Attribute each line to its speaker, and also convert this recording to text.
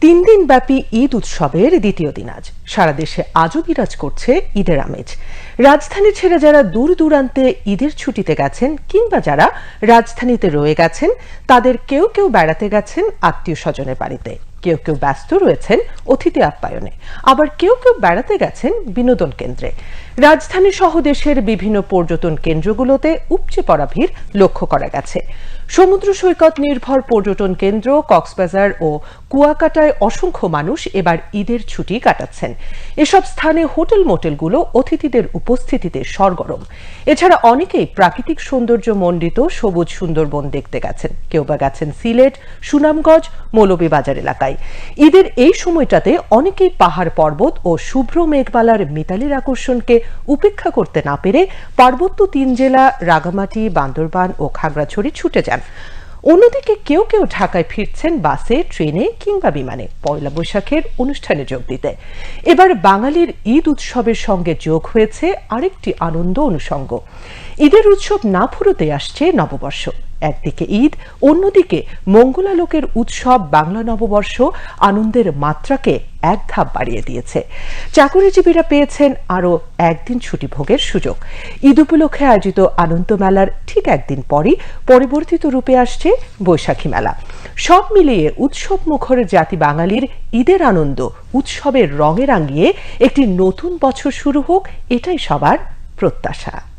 Speaker 1: তিন দিন ব্যাপী ঈদ উৎসবের দ্বিতীয় দিন আজ। সারা দেশে আজও বিরাজ করছে ঈদের আমেজ। রাজধানী ছেড়ে যারা দূর দূরান্তে ঈদের ছুটিতে গেছেন কিংবা যারা রাজধানীতে রয়ে গেছেন, তাদের কেউ কেউ বেড়াতে গেছেন আত্মীয় স্বজনের বাড়িতে। কেউ কেউ ব্যস্ত রয়েছেন অতিথি আপ্যায়নে। আবার কেউ কেউ বেড়াতে গেছেন বিনোদন কেন্দ্রে। রাজধানী সহ দেশের বিভিন্ন পর্যটন কেন্দ্রগুলোতে উপচে পড়া ভিড় লক্ষ্য করা গেছে। সমুদ্র সৈকত নির্ভর পর্যটন কেন্দ্র, কক্সবাজার ও কুয়াকাটায় অসংখ্য মানুষ এবার ঈদের ছুটি কাটাচ্ছেন। এসব স্থানে হোটেল মোটেলগুলো অতিথিদের উপস্থিতিতে সরগরম। এছাড়া অনেকেই প্রাকৃতিক সৌন্দর্য মণ্ডিত সবুজ সুন্দরবন দেখতে গেছেন। কেউ বা গেছেন সিলেট, সুনামগঞ্জ, মৌলভীবাজার এলাকায়। ঈদের এই সময়টাতে অনেকেই পাহাড় পর্বত ও শুভ্র মেঘবালার মিতালির আকর্ষণকে উপেক্ষা করতে না পেরে পার্বত্য তিন জেলা রাগামাটি বান্দরবান ও খাগড়াছড়ি ছুটে যান। অন্যদিকে কেউ কেউ ঢাকায় ফিরছেন বাসে, ট্রেনে কিংবা বিমানে। পয়লা বৈশাখের অনুষ্ঠানে যোগ দিতে। এবার বাঙালির ঈদ উৎসবের সঙ্গে যোগ হয়েছে আরেকটি আনন্দ অনুষঙ্গ। ঈদের উৎসব না ফুরোতে আসছে নববর্ষ। একদিকে ঈদ, অন্যদিকে মঙ্গলালোকের উৎসব বাংলা নববর্ষ আনন্দের মাত্রাকে এক ধাপ বাড়িয়ে দিয়েছে। চাকরিজীবীরা পেয়েছেন আরও একদিন ছুটি ভোগের সুযোগ। ঈদ উপলক্ষে আয়োজিত আনন্দ মেলার ঠিক একদিন পরই পরিবর্তিত রূপে আসছে বৈশাখী মেলা। সব মিলিয়ে উৎসব মুখর জাতি বাঙালির ঈদের আনন্দ উৎসবের রঙে রাঙিয়ে একটি নতুন বছর শুরু হোক, এটাই সবার প্রত্যাশা।